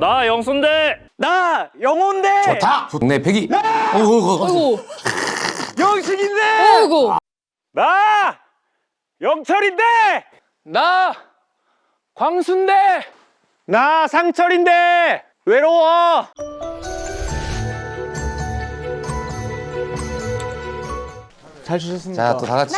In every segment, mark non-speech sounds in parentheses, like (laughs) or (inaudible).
나 영순대. 나 영혼대. 좋다. 동네 패기. 어허, 아이고, 영식인데. 아이고. 나 영철인데. 나 광순대 나 상철인데. 외로워. 잘 주셨습니까? 자, 또 다 같이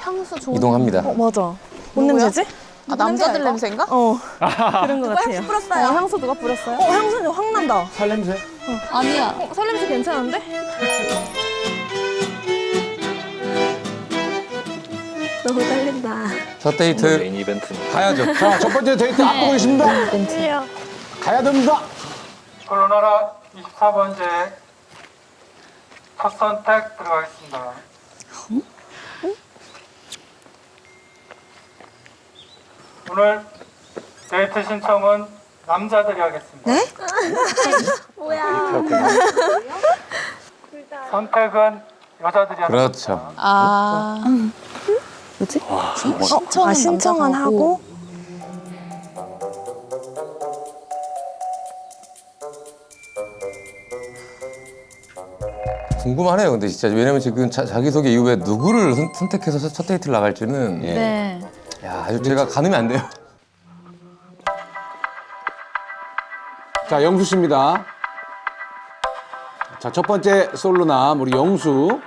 향수 좋은 이동합니다. 맞아. 뭔 냄새지? 아, 남자들 냄새인가? 어. (laughs) 그런 거 같아요. 향수 뿌렸어요. 어, 향수 누가 뿌렸어요? 어, 향수 확 난다. 살 냄새. 아니야. 어, 설냄새 괜찮은데? 너무 떨린다. 첫 데이트 메인 이벤트니까. 가야죠. (laughs) 자, 첫 번째 데이트 앞두고 있습니다. 가야 됩니다. 코로나라 24번째 첫 선택 들어가겠습니다. 오늘 데이트 신청은 남자들이 하겠습니다. (laughs) 뭐야? (laughs) 선택은 여자들이 하겠습니다. 그렇죠. 아. 뭐지? 신청은 아, 신청은 남자가 하고. 궁금하네요. 근데 진짜 왜냐면 지금 자, 자기소개 이후에 누구를 선, 선택해서 첫, 첫 데이트를 나갈지는 네. 야, 아주 제가 가늠이 안 돼요. 자, 영수 씨입니다. 자, 첫 번째 솔로남 우리 영수.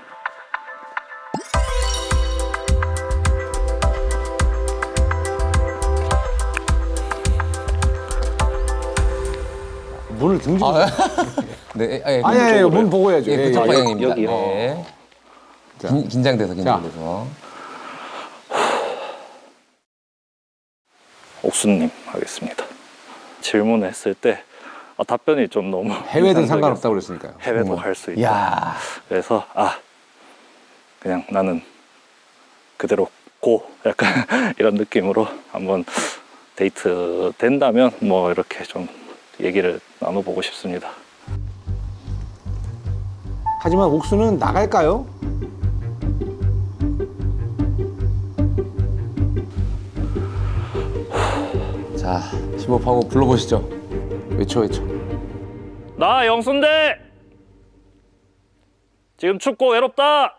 문을 등지고. 아, (laughs) 네, 예, 예, 아니, 아니, 문 보고 해야죠. 예, 예, 그쪽 예. 방향입니다. 여기요. 네. 긴, 긴장돼서 긴장돼서. 옥수님 하겠습니다. 질문했을 때 아, 답변이 좀 너무 (laughs) 해외든 상관없다고 그랬으니까요. 해외도 갈 수 있다. 이야. 그래서 아 그냥 나는 그대로 고 약간 (laughs) 이런 느낌으로 한번 데이트 된다면 뭐 이렇게 좀 얘기를 나눠보고 싶습니다. 하지만 옥수는 나갈까요? 자, 심호흡하고 불러보시죠. 외쳐, 외쳐. 나 영순대 지금 춥고 외롭다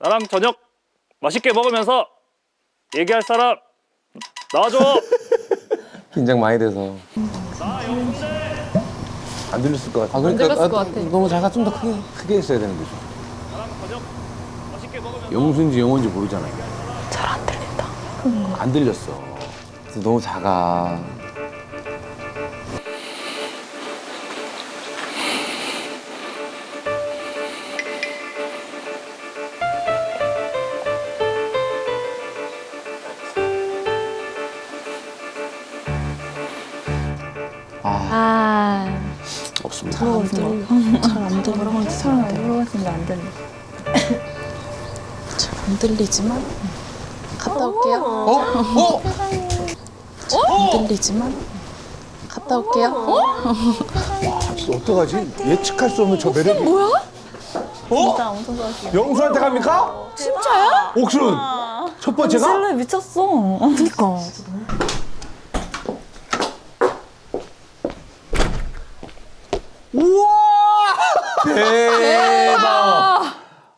나랑 저녁 맛있게 먹으면서 얘기할 사람 나와줘 (laughs) 긴장 많이 돼서. 안 들렸을 것 같아. 아, 그러니까 들렸을 아, 것 같아. 너무 작아 좀 더 크게. 크게 했어야 되는데 좀. 맛있게 먹으면서 영수인지 영어인지 모르잖아요. 잘 안 들린다. 안 들렸어. 너무 작아. 아. 없습니다. 잘안 들려. 잘안 들려. 뭐라고 하는지 잘안 들려. 물어봤는데 안 들리. 잘안 들리지만 갔다 올게요. 어? 어? 안 들리지만 갔다 올게요. 어떡하지? 예측할 수 없는 저 매력이. 뭐야? 어? 영수한테 갑니까? 진짜야? 옥순. 첫 번째가? 설레 미쳤어. 그니까. 우와! 대박.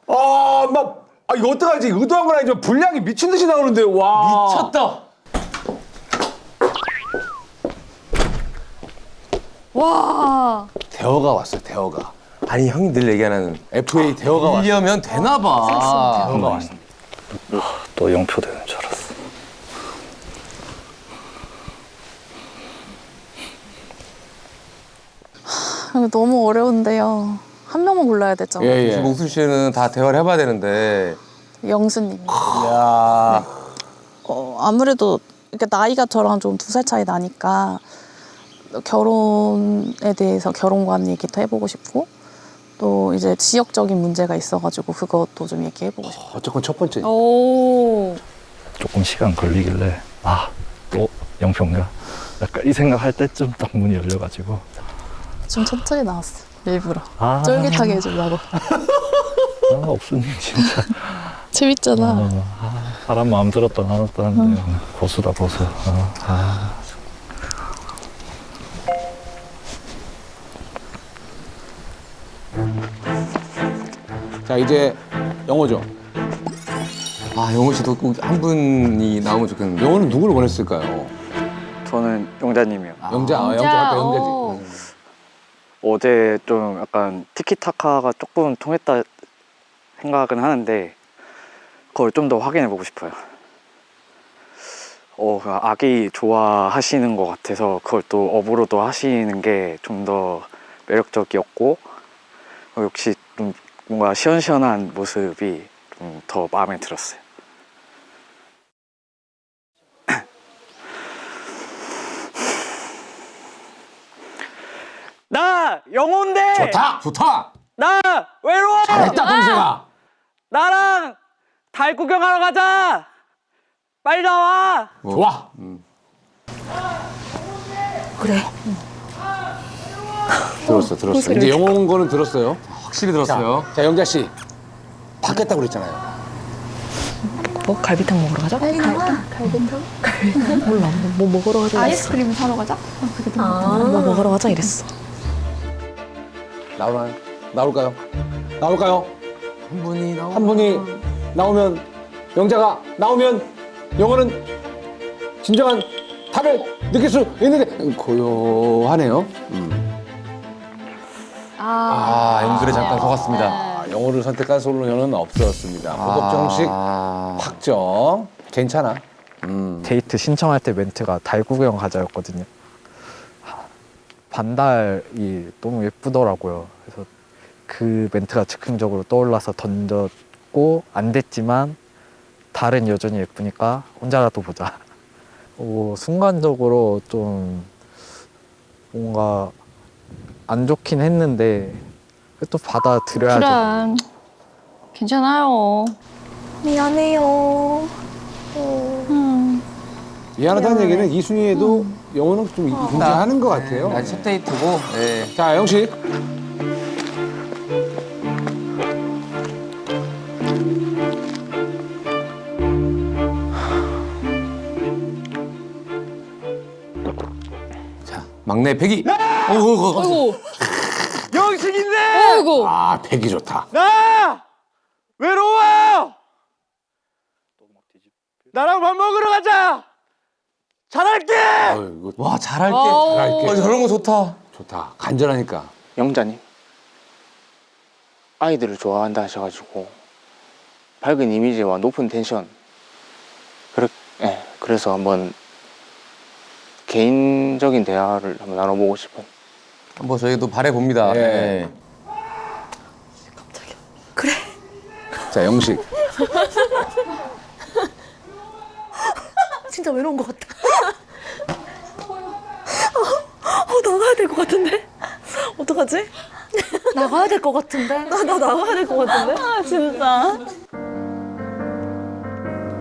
아, 막, 아, 이거 어떡하지? 의도한 건 아니지만 분량이 미친 듯이 나오는데, 와. 미쳤다. 와. 대어가 왔어요, 대어가. 아니 형이 늘 얘기하는 FA 대어가 왔어요. 이려면 되나 봐. 대어가 왔어. 또 영표 되는 줄 알았어 이거 너무 어려운데요. 한 명만 골라야 되죠. 예, 예. 목수 씨는 다 대화를 해봐야 되는데. 영수님. 야 어, 아무래도 이렇게 나이가 저랑 좀 두 살 차이 나니까 결혼에 대해서 결혼관 얘기도 해보고 싶고 또 이제 지역적인 문제가 있어가지고 그것도 좀 얘기해보고 싶고 어쨌건 첫 번째. 오. 조금 시간 걸리길래 아 또 영표인가. 약간 이 생각할 때쯤 딱 문이 열려가지고. 좀 천천히 나왔어 일부러. 아, 쫄깃하게 해주려고. 아 옥수님 진짜. (laughs) 재밌잖아. 어, 아, 사람 마음 들었다 나눴다 하는데 고수다 고수. 어, 아, 자 이제 영어죠. 아 영호 씨도 꼭 한 분이 나오면 좋겠는데. 영어는 누구를 원했을까요? 저는 영자님이요. 영자, 아, 영자 아까 영자지. 어제 좀 약간 티키타카가 조금 통했다 생각은 하는데 그걸 좀 더 확인해 보고 싶어요. 어, 그 아기 좋아하시는 것 같아서 그걸 또 업으로도 하시는 게 좀 더 매력적이었고 어, 역시 좀 뭔가 시원시원한 모습이 좀 더 마음에 들었어요. (clears throat) 나 영혼데. 좋다, 좋다. 나 외로워. 잘했다 동생아. 나랑 달 구경하러 가자. 빨리 나와. 좋아. 들었어, 들었어. 이제 영어 온 거는 들었어요. 확실히 들었어요. 자, 영자 씨. 받겠다고 그랬잖아요. 뭐 갈비탕 먹으러 가자? 갈비탕? 갈비탕? 몰라. 뭐, 뭐 먹으러 가자. 아이스크림 사러 가자. 뭐 먹으러 가자 이랬어. 나오나요? 나올까요? 나올까요? 한 분이 나오. 한 분이 나오면 영자가 나오면 영어는 진정한 답을 느낄 수 있는데 고요하네요. 음. 아 앵글에 잠깐 속았습니다. 아, 영어를 선택한 솔로녀는 없었습니다. 고급정식 아, 확정. 괜찮아. 음. 데이트 신청할 때 멘트가 달 구경 가자였거든요. 하, 반달이 너무 예쁘더라고요. 그래서 그 멘트가 즉흥적으로 떠올라서 던졌고 안 됐지만 달은 여전히 예쁘니까 혼자라도 보자. 오, 순간적으로 좀 뭔가 안 좋긴 했는데 또 받아들여야죠. 그래. 괜찮아요. 미안해요. 음. 미안하다는 얘기는 이순희에도 영어는 좀 존재하는 것 같아요. 아직 첫 데이트고. 네. 자, 영식. 자 막내 백이. 어이구, 어이구. 아이고. 아, 백이 좋다. 나 외로워. 나랑 밥 먹으러 가자. 잘할게. 아유, 이거 와 잘할게. 잘할게. 어, 저런 거 좋다. 좋다. 간절하니까. 영자님 아이들을 좋아한다 하셔가지고 밝은 이미지와 높은 텐션 그래, 예, 그래서 한번 개인적인 대화를 한번 나눠보고 싶어요 한번 저희도 바래 봅니다. 예. 자, 영식. (laughs) 진짜 외로운 것 같다. (laughs) 어, 나가야 될 것 같은데? 어떡하지? 나가야 될 것 같은데? 나, 나 나가야 될 것 같은데? 아, 진짜.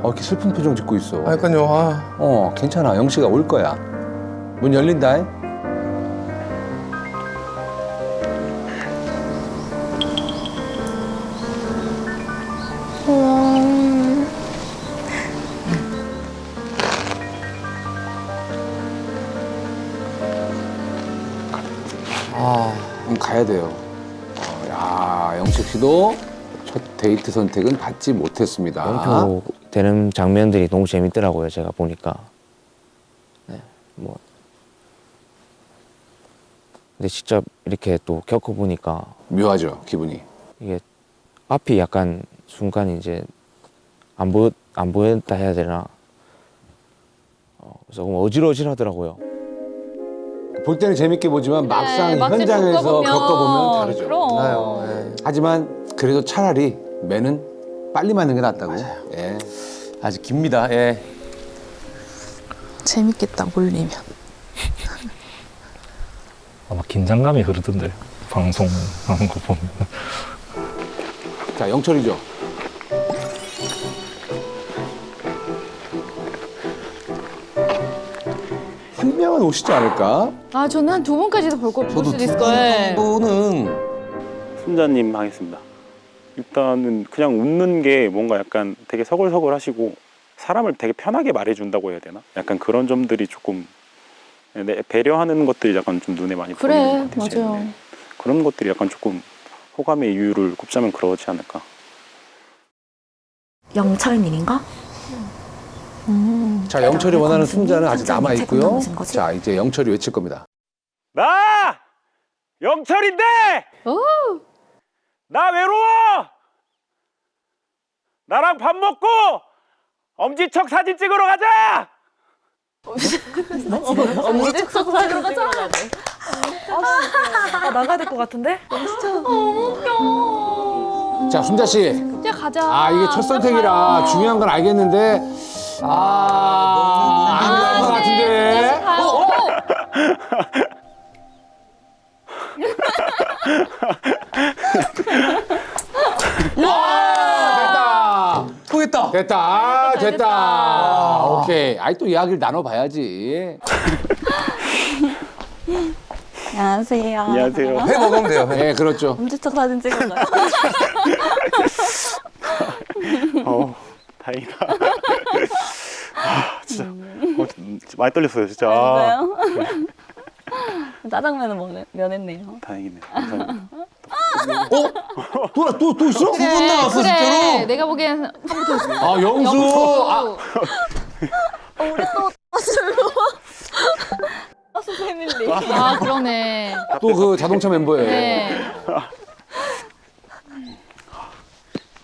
어, 이렇게 슬픈 표정 짓고 있어. 아, 약간요. 아. 어, 괜찮아. 영식아 올 거야. 문 열린다. 아. 첫 데이트 선택은 받지 못했습니다. 되는 장면들이 너무 재밌더라고요. 제가 보니까. 네, 뭐. 근데 직접 이렇게 또 겪어보니까 묘하죠, 기분이. 이게 앞이 약간 순간 이제 안 보였 안 보였다 해야 되나. 어, 조금 어질어질하더라고요. 볼 때는 재밌게 보지만 막상 막상 현장에서 겪어보면 겪어보면 다르죠. 그럼. 하지만 그래도 차라리 매는 빨리 맞는 게 낫다고. 예. 아직 깁니다. 예. 재밌겠다 몰리면. 아마 긴장감이 흐르던데 방송하는 거 보면. 자, 영철이죠. 한 명은 오시지 않을까? 아, 저는 한 두 번까지도 볼 거, 볼 저도 수도 있을 거예요. 두분은 순자님 하겠습니다. 일단은 그냥 웃는 게 뭔가 약간 되게 서글서글 하시고 사람을 되게 편하게 말해준다고 해야 되나? 약간 그런 점들이 조금 네, 배려하는 것들이 약간 좀 눈에 많이 그래, 보이는 것 같아요. 맞아요. 네. 그런 것들이 약간 조금 호감의 이유를 꼽자면 그러지 않을까. 영철님인가? 자, 영철이 원하는 승자는 아직 남아 있고요. 자, 이제 영철이 외칠 겁니다. 나 영철인데 나 외로워. 나랑 밥 먹고 엄지척 사진 찍으러 가자. 엄지척 사진 가자. 아, 나가야 될 것 같은데? 자, 순자 씨. 이제 가자. 아, 이게 첫 선택이라 중요한 건 알겠는데. 아, 안될것 같은데. (laughs) (laughs) 와, 됐다. 통했다. 됐다. 아, 됐다. 오케이. 아이, 또 이야기를 나눠봐야지. 안녕하세요. 안녕하세요. 회 먹으면 돼요. 회. 네, 그렇죠. 엄지척 사진 찍어가요. (laughs) 어, 다행이다. (laughs) 아, 진짜 어, 음, 많이 떨렸어요, 진짜. 아, 짜장면은 뭐, 면했네요. 다행이네요. 감사합니다. 또, 또, 또 있어? 두 분 나왔어 진짜로. 내가 보기엔 아, 영수. 아, (laughs) 아 그러네. 또 그 자동차 멤버예요. 네.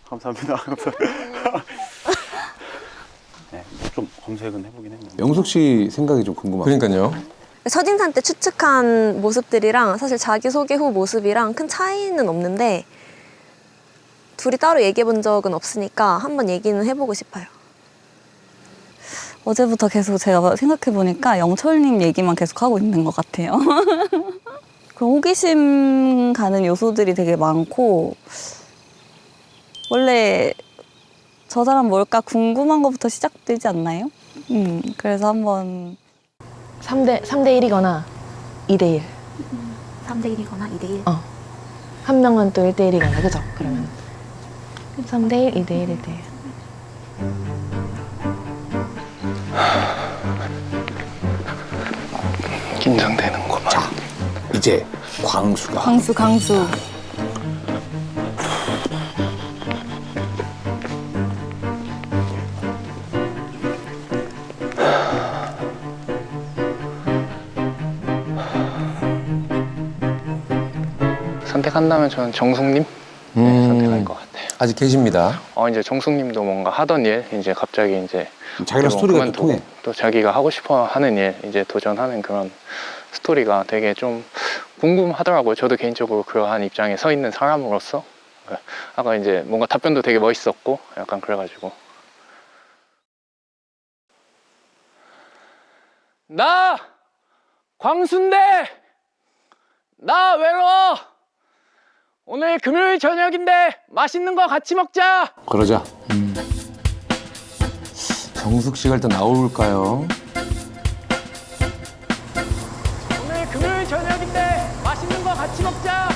감사합니다. 감사합니다. (laughs) 네, 좀 검색은 해보긴 했는데. 영숙 씨 생각이 좀 궁금합니다. 그러니까요. 첫인상 때 추측한 모습들이랑 사실 자기소개 후 모습이랑 큰 차이는 없는데 둘이 따로 얘기해 본 적은 없으니까 한번 얘기는 해보고 싶어요. 어제부터 계속 제가 생각해 보니까 영철님 얘기만 계속 하고 있는 것 같아요. (laughs) 그 호기심 가는 요소들이 되게 많고 원래 저 사람 뭘까 궁금한 것부터 시작되지 않나요? 음, 그래서 한번 3대 3대 1이거나 2대 1. 3대 1이거나 2대 1. 어. 한 명은 또 1대 1이거나 그죠? 그러면 3대 1, 2대 1, 1대 1. 긴장되는 거 봐. 이제 광수가. 강수 강수. 한다면 저는 정숙님 네, 선택할 것 같아요. 아직 계십니다. 어 이제 정숙님도 뭔가 하던 일 이제 갑자기 이제 자기랑 스토리가 또 그만두고 통해. 또 자기가 하고 싶어 하는 일 이제 도전하는 그런 스토리가 되게 좀 궁금하더라고요. 저도 개인적으로 그러한 입장에 서 있는 사람으로서 아까 이제 뭔가 답변도 되게 멋있었고 약간 그래가지고 나 광순대 나 외로워 오늘 금요일 저녁인데 맛있는 거 같이 먹자 그러자. 정숙 씨가 일단 나올까요? 오늘 금요일 저녁인데 맛있는 거 같이 먹자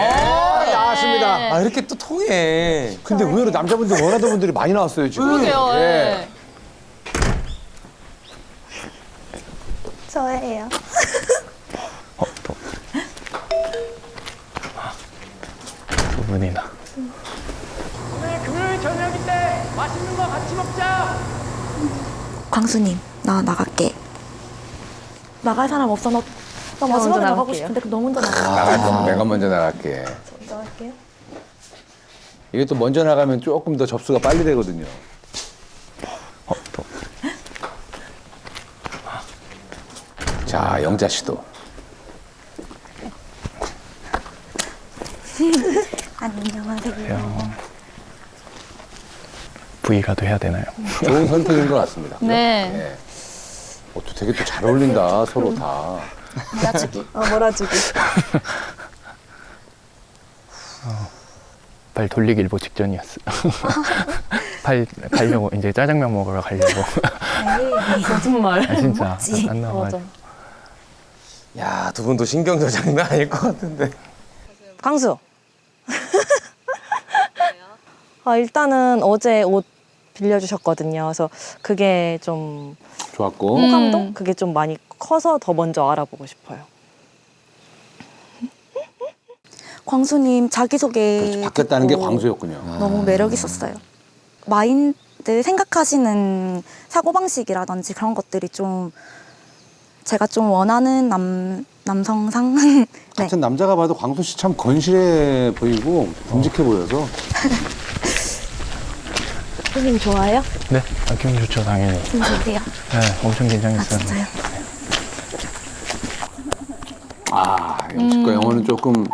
아, 나왔습니다. 아 이렇게 또 통해. 근데 의외로 남자분들 원하던 분들이 많이 나왔어요, 지금. 그러게요. 예. 예. 저예요. 두 분이나 오늘 금요일 저녁인데 맛있는 거 같이 먹자 광수님, 나 나갈게. 나갈 사람 없어. 나, 나 마지막에 나가고 싶은데 그너 먼저 나가. 나갈 때 내가 먼저 나갈게. 먼저 할게요. 이게 또 먼저 나가면 조금 더 접수가 빨리 되거든요. 자, 영자 씨도. (laughs) 안녕하세요. V라도 해야 되나요? 좋은 선택인 것 같습니다. 네. 예. 어, 또 되게 또 잘 어울린다, 서로 다. 몰아주기. 어, 몰아주기. 발 돌리기 일보 직전이었어 (laughs) 발 가려고 이제 짜장면 먹으러 가려고 거짓말. 아 진짜 안, 안 나와 맞아. 야, 두 분도 신경전 장난 아닐 것 같은데. 강수. 아, 일단은 어제 옷 빌려주셨거든요. 그래서 그게 좀 좋았고. 호감도 그게 좀 많이 커서 더 먼저 알아보고 싶어요. 광수님 자기소개 바뀌었다는 게 듣고 광수였군요. 너무 매력 있었어요. 마인드 생각하시는 사고방식이라든지 그런 것들이 좀 제가 좀 원하는 남 남성상 (laughs) 네. 같은 남자가 봐도 광수 씨 참 건실해 보이고 듬직해 보여서 선생님 좋아요? 네, 아, 기분 좋죠, 당연히. 진짜요? 네, 엄청 긴장했어요. 진짜요? 아 영식과 영어는 조금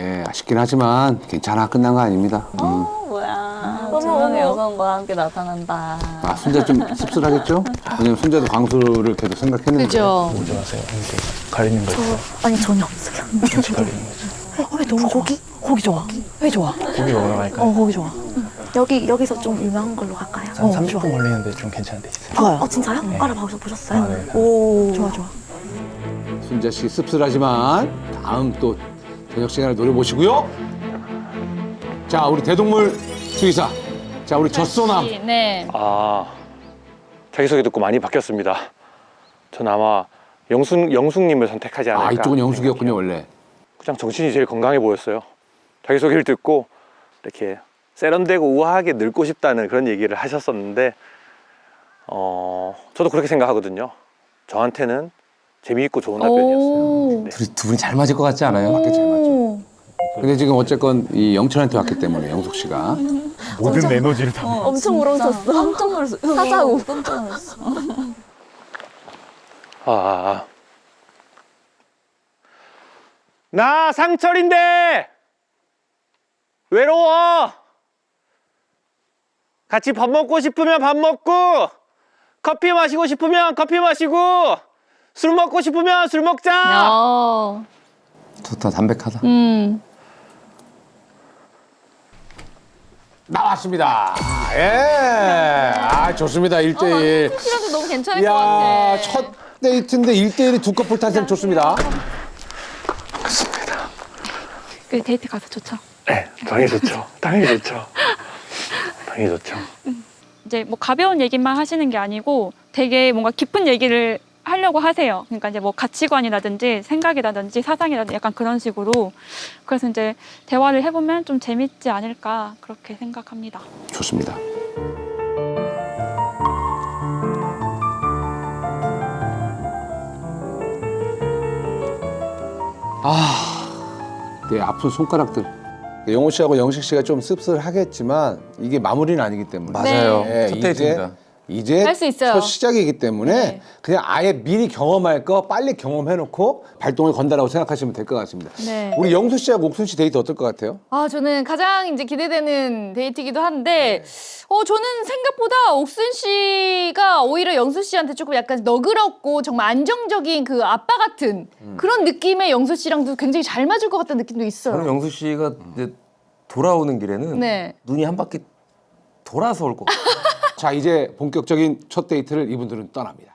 예 아쉽긴 하지만 괜찮아 끝난 거 아닙니다. 음. 뭐야 중년의 여성과 함께 나타난다. 아 순자 좀 씁쓸하겠죠? 왜냐면 순자도 광수를 계속 생각했는데. 뭐 좋아하세요? 이렇게 가리는 거 있어요? 아니 전혀 없어요. 같이 가리는 거 있어요? 왜 너무 고기? 고기 좋아. 회 좋아. 고기 먹으러 갈까요? 어, 고기 좋아. 여기 여기서 좀 유명한 걸로 갈까요? 한 30분 걸리는데 좀 괜찮은 데 있어요. 좋아요. 어 진짜요? 알아봐서 보셨어요? 아, 네. 오. 좋아, 좋아. 순자 씨 씁쓸하지만 다음 또 저녁 시간을 노려보시고요. 자 우리 대동물 수의사. 자 우리 젖소남. 네. 아 자기소개 듣고 많이 바뀌었습니다. 전 아마 영숙 영숙님을 선택하지 않을까. 아 이쪽은 영숙이었군요 원래. 그냥 정신이 제일 건강해 보였어요. 자기소개를 듣고 이렇게 세련되고 우아하게 늙고 싶다는 그런 얘기를 하셨었는데 어 저도 그렇게 생각하거든요. 저한테는 재미있고 좋은 답변이었어요. 네. 둘이 두 분이 잘 맞을 것 같지 않아요? 맞게 잘 맞죠. 근데 지금 어쨌건 이 영철한테 왔기 때문에 영숙 씨가 모든 에너지를 다. 엄청 울었었어. (laughs) 깜짝 놀랐어. 사자우. 깜짝 놀랐어. 아. 나 상철인데 외로워. 같이 밥 먹고 싶으면 밥 먹고 커피 마시고 싶으면 커피 마시고 술 먹고 싶으면 술 먹자. 어. 좋다, 담백하다. 음. 나왔습니다. 예. 아 좋습니다. 1대1. 시라도 너무 괜찮을 것 이야 같아. 첫 데이트인데 1대1이 두 커플 탄생 좋습니다. 그 데이트 가서 좋죠. 네, 당연히 좋죠. 당연히 좋죠. 당연히 좋죠. 이제 뭐 가벼운 얘기만 하시는 게 아니고 되게 뭔가 깊은 얘기를 하려고 하세요. 그러니까 이제 뭐 가치관이라든지 생각이라든지 사상이라든지 약간 그런 식으로 그래서 이제 대화를 해보면 좀 재밌지 않을까 그렇게 생각합니다. 좋습니다. 아, 내 아픈 손가락들. 영호 씨하고 영식 씨가 좀 씁쓸하겠지만 이게 마무리는 아니기 때문에. 맞아요. 예, 첫 이제 데이트입니다. 이제 할수 있어요. 첫 시작이기 때문에 네. 그냥 아예 미리 경험할 거 빨리 경험해놓고 발동을 건다라고 생각하시면 될 것 같습니다. 네. 우리 영수 씨하고 옥순 씨 데이트 어떨 것 같아요? 아, 저는 가장 이제 기대되는 데이트이기도 한데, 어, 저는 생각보다 옥순 씨가 오히려 영수 씨한테 조금 약간 너그럽고 정말 안정적인 그 아빠 같은 그런 느낌의 영수 씨랑도 굉장히 잘 맞을 것 같다는 느낌도 있어요. 저는 영수 씨가 이제 돌아오는 길에는 네. 눈이 한 바퀴 돌아서 올 것 같아요. 자 이제 본격적인 첫 데이트를 이분들은 떠납니다.